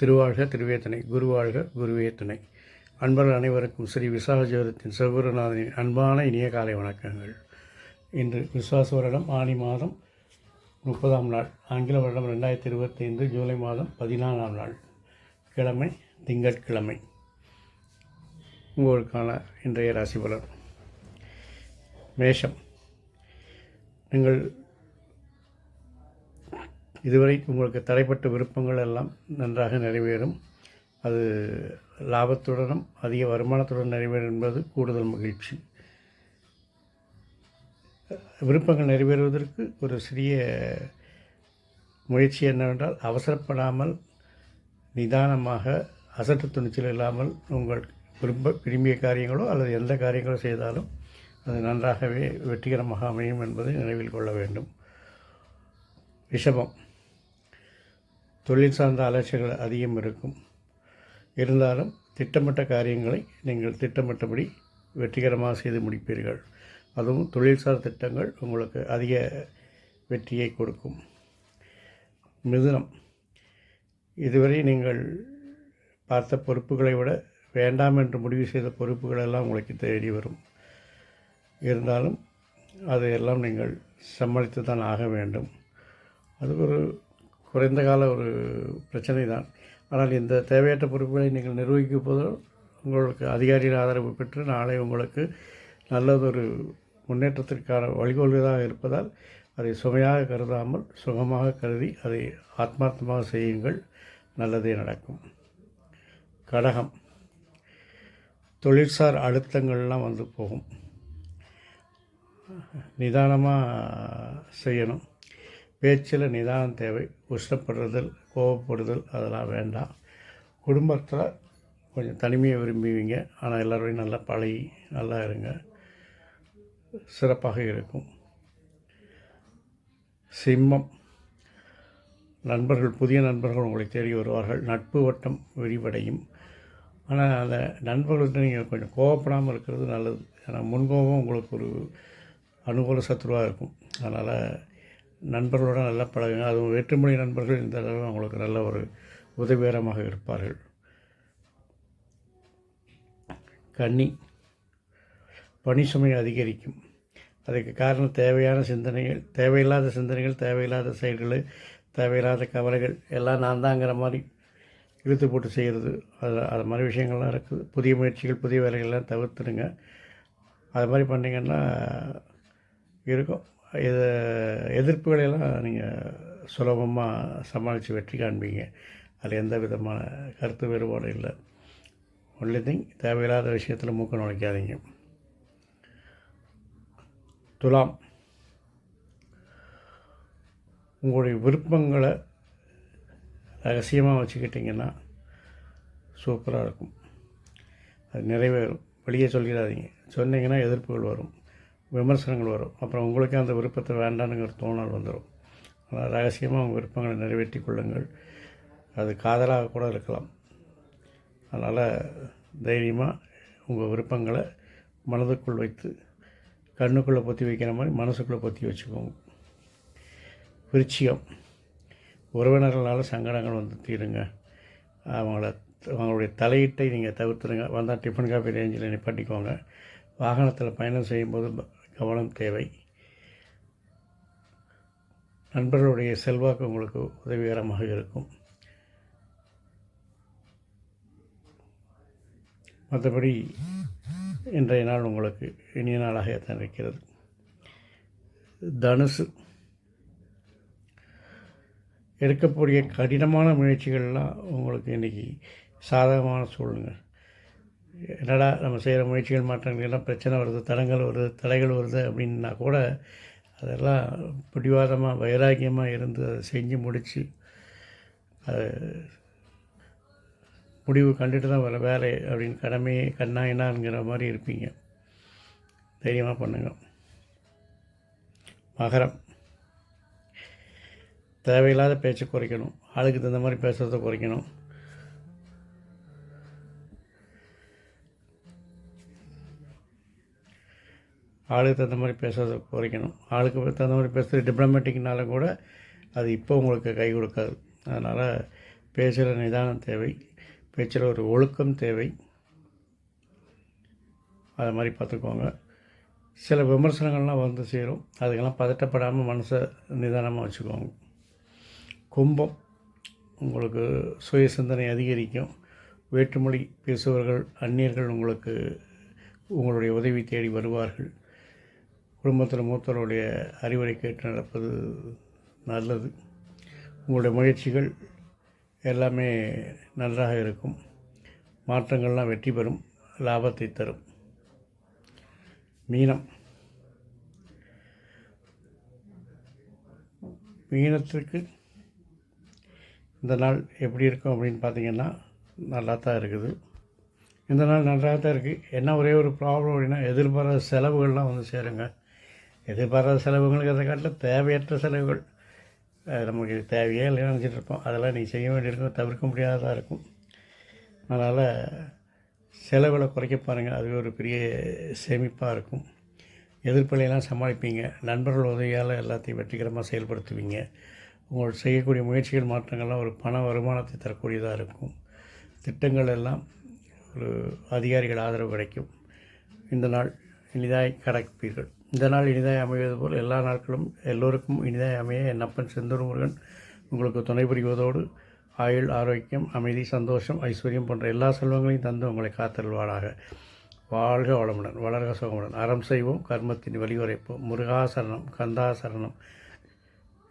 திருவாழ்க திருவேத்தனை குருவாழ்க குருவேத்தனை. அன்பர்கள் அனைவருக்கும் ஸ்ரீ விசாகஜோதத்தின் சிவகுருநாதனின் அன்பான இனிய காலை வணக்கங்கள். இன்று விசுவாச வருடம் ஆனி மாதம் முப்பதாம் நாள். ஆங்கில வருடம் ரெண்டாயிரத்தி இருபத்தைந்து ஜூலை மாதம் பதினாலாம் நாள். கிழமை திங்கட்கிழமை. உங்களுக்கான இன்றைய ராசி பலன். மேஷம். நீங்கள் இதுவரை உங்களுக்கு தடைப்பட்ட விருப்பங்கள் எல்லாம் நன்றாக நிறைவேறும். அது லாபத்துடனும் அதிக வருமானத்துடன் நிறைவேறும் என்பது கூடுதல் மகிழ்ச்சி. விருப்பங்கள் நிறைவேறுவதற்கு ஒரு சிறிய முயற்சி என்னவென்றால் அவசரப்படாமல் நிதானமாக அசட்டு துணிச்சல் இல்லாமல் உங்கள் விரும்ப விரும்பிய காரியங்களோ அல்லது எந்த காரியங்களோ செய்தாலும் அது நன்றாகவே வெற்றிகரமாக அமையும் என்பதை நினைவில் கொள்ள வேண்டும். ரிஷபம் தொழில் சார்ந்த அலட்சியங்கள் அதிகம் இருக்கும். இருந்தாலும் திட்டமிட்ட காரியங்களை நீங்கள் திட்டமிட்டபடி வெற்றிகரமாக செய்து முடிப்பீர்கள். அதுவும் தொழில்சார் திட்டங்கள் உங்களுக்கு அதிக வெற்றியை கொடுக்கும். மிதுனம். இதுவரை நீங்கள் பார்த்த பொறுப்புகளை விட வேண்டாம் என்று முடிவு செய்த பொறுப்புகள் எல்லாம் உங்களுக்கு தேடி வரும். இருந்தாலும் அதையெல்லாம் நீங்கள் சமாளித்து தான் ஆக வேண்டும். அது ஒரு குறைந்த கால ஒரு பிரச்சனை தான் ஆனால் இந்த தேவையற்ற பொறுப்புகளை நீங்கள் நிர்வகிக்கும் போது உங்களுக்கு அதிகாரியின் ஆதரவு பெற்று நாளை உங்களுக்கு நல்லதொரு முன்னேற்றத்திற்கான வழிகொள்வதாக இருப்பதால் அதை சுமையாக கருதாமல் சுகமாக கருதி அதை ஆத்மார்த்தமாக செய்யுங்கள். நல்லதே நடக்கும். கடகம். தொழிற்சார் அழுத்தங்கள்லாம் வந்து போகும். நிதானமாக செய்யணும். பேச்சில் நிதானம் தேவை. உஷ்டப்படுறதல் கோவப்படுதல் அதெல்லாம் வேண்டாம். குடும்பத்தில் கொஞ்சம் தனிமையை விரும்புவீங்க. ஆனால் எல்லோரையும் நல்லா பழகி நல்லா இருங்க. சிறப்பாக இருக்கும். சிம்மம். நண்பர்கள் புதிய நண்பர்கள் உங்களை தேடி வருவார்கள். நட்பு வட்டம் விரிவடையும். ஆனால் அந்த நண்பர்கள்ட்ட நீங்கள் கொஞ்சம் கோவப்படாமல் இருக்கிறது நல்லது. ஏன்னா முன்கோபம் உங்களுக்கு ஒரு அனுகூல சத்துருவாக இருக்கும். அதனால் நண்பர்களோட நல்லா பழகுங்க. அதுவும் வேற்றுமொழி நண்பர்கள் இந்த அளவு அவங்களுக்கு நல்ல ஒரு உதவிகரமாக இருப்பார்கள். கன்னி பணி சுமை அதிகரிக்கும். அதுக்கு காரணம் தேவையான சிந்தனைகள் தேவையில்லாத சிந்தனைகள் தேவையில்லாத செயல்கள் தேவையில்லாத கவலைகள் எல்லாம் நான் தாங்கிற மாதிரி இழுத்து போட்டு செய்கிறது. அது அது மாதிரி விஷயங்கள்லாம் இருக்குது. புதிய முயற்சிகள் புதிய வேலைகள்லாம் தவிர்த்துடுங்க. அது மாதிரி பண்ணிங்கன்னா இருக்கும். இது எதிர்ப்புகளையெல்லாம் நீங்கள் சுலபமாக சமாளித்து வெற்றி காண்பீங்க. அதில் எந்த விதமான கருத்து வேறுபாடும் இல்லை. ஒன்லி திங் தேவையில்லாத விஷயத்தில் மூக்க நுழைக்காதீங்க. துலாம். உங்களுடைய விருப்பங்களை ரகசியமாக வச்சுக்கிட்டிங்கன்னா சூப்பராக இருக்கும். அது நிறைவேறும். வெளியே சொல்லிடாதீங்க. சொன்னீங்கன்னா எதிர்ப்புகள் வரும். விமர்சனங்கள் வரும். அப்புறம் உங்களுக்கே அந்த விருப்பத்தை வேண்டானுங்கிற தோணல் வந்துடும் அதனால் ரகசியமாக உங்கள் விருப்பங்களை நிறைவேற்றி கொள்ளுங்கள். அது காதலாக கூட இருக்கலாம். அதனால் தைரியமாக உங்கள் விருப்பங்களை மனதுக்குள் வைத்து கண்ணுக்குள்ளே பொத்தி வைக்கிற மாதிரி மனசுக்குள்ளே பொத்தி வச்சுக்கோங்க. விருச்சிகம். உறவினர்களால் சங்கடங்கள் வந்து தீருங்க. அவங்கள அவங்களுடைய தலையீட்டை நீங்கள் தவிர்த்துருங்க. வந்தால் டிஃபன் காஃபி ரேஞ்சில் நிப்பாட்டிக்கோங்க வாகனத்தில் பயணம் செய்யும்போது கவனம் தேவை. நண்பர்களுடைய செல்வாக்கு உங்களுக்கு உதவிகரமாக இருக்கும். மற்றபடி இன்றைய நாள் உங்களுக்கு இனிய நாளாக தான் இருக்கிறது. தனுசு எடுக்கக்கூடிய கடினமான முயற்சிகள்லாம் உங்களுக்கு இன்றைக்கி சாதகமான சூழ்நிலை. என்னடா நம்ம செய்கிற முயற்சிகள் மாற்றங்கள் எல்லாம் பிரச்சனை வருது தடங்கள் வருது தடைகள் வருது அப்படின்னா கூட அதெல்லாம் பிடிவாதமாக வைராக்கியமாக இருந்து அதை செஞ்சு முடித்து அது முடிவு கண்டுட்டு தான் வர வேலை அப்படின்னு கடமையே கண்ணாயினாங்கிற மாதிரி இருப்பீங்க. தைரியமாக பண்ணுங்க. மகரம். தேவையில்லாத பேச்சை குறைக்கணும். ஆளுக்கு தகுந்த மாதிரி பேசுகிறத குறைக்கணும். ஆளுக்கு தகுந்த மாதிரி பேசுகிறத குறைக்கணும். ஆளுக்கு தகுந்த மாதிரி பேசுகிறது டிப்ளமேட்டிக்னால கூட அது இப்போ உங்களுக்கு கை கொடுக்காது. அதனால் பேசுகிற நிதானம் தேவை. பேச்சில் ஒரு ஒழுக்கம் தேவை. அதை மாதிரி பார்த்துக்கோங்க. சில விமர்சனங்கள்லாம் வந்து சேரும். அதுக்கெல்லாம் பதட்டப்படாமல் மனசை நிதானமாக வச்சுக்கோங்க. கும்பம் உங்களுக்கு சுய சிந்தனை அதிகரிக்கும். வேற்றுமொழி பேசுபவர்கள் அந்நியர்கள் உங்களுக்கு உங்களுடைய உதவி தேடி வருவார்கள். குடும்பத்தில் மூத்தவருடைய அறிவுரை கேட்டு நடப்பது நல்லது. உங்களுடைய முயற்சிகள் எல்லாமே நன்றாக இருக்கும். மாற்றங்கள்லாம் வெற்றி பெறும் லாபத்தை தரும். மீனம். மீனத்திற்கு இந்த நாள் எப்படி இருக்கும் அப்படின்னு பார்த்தீங்கன்னா நல்லா தான் இருக்குது. இந்த நாள் நன்றாக தான் இருக்குது என்ன ஒரே ஒரு ப்ராப்ளம் அப்படின்னா எதிர்பாராத செலவுகள்லாம் வந்து சேருங்க. எதிர்பாராத செலவுங்களுக்கு அதை காட்டில் தேவையற்ற செலவுகள். நமக்கு இது தேவையே இல்லைன்னு நினச்சிட்டு இருப்போம். அதெல்லாம் நீ செய்ய வேண்டியிருக்கும் தவிர்க்க முடியாததாக இருக்கும். அதனால் செலவுகளை குறைக்க பாருங்கள் அது ஒரு பெரிய சேமிப்பாக இருக்கும். எதிர்ப்பலையெல்லாம் சமாளிப்பீங்க. நண்பர்கள் உதவியால் எல்லாத்தையும் வெற்றிகரமாக செயல்படுத்துவீங்க. உங்கள் செய்யக்கூடிய முயற்சிகள் மாற்றங்கள்லாம் ஒரு பண வருமானத்தை தரக்கூடியதாக இருக்கும். திட்டங்கள் எல்லாம் ஒரு அதிகாரிகள் ஆதரவு கிடைக்கும். இந்த நாள் இனிதாய் கடப்பீர்கள் இந்த நாள் இனிதாய் அமைவது போல் எல்லா நாட்களும் எல்லோருக்கும் இனிதாய் அமைய என் அப்பன் செந்தூர் முருகன் உங்களுக்கு துணை புரிவதோடு ஆயுள் ஆரோக்கியம் அமைதி சந்தோஷம் ஐஸ்வர்யம் போன்ற எல்லா செல்வங்களையும் தந்து உங்களை காத்தல்வாடாக வாழ்க வளமுடன் வளர்க சுகமுடன். அறம் செய்வோம் கர்மத்தின் வழிவரைப்போம். முருகாசரணம் கந்தாசரணம்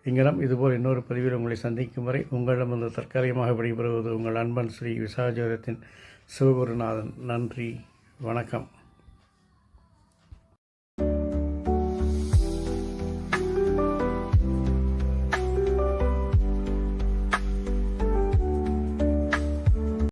இங்கனம் இதுபோல் இன்னொரு பதிவில் உங்களை சந்திக்கும் வரை உங்களிடம் தற்காலிகமாக விடைபெறுவது உங்கள் அன்பன் ஸ்ரீ விசாஜோரத்தின் சிவகுருநாதன். நன்றி. வணக்கம்.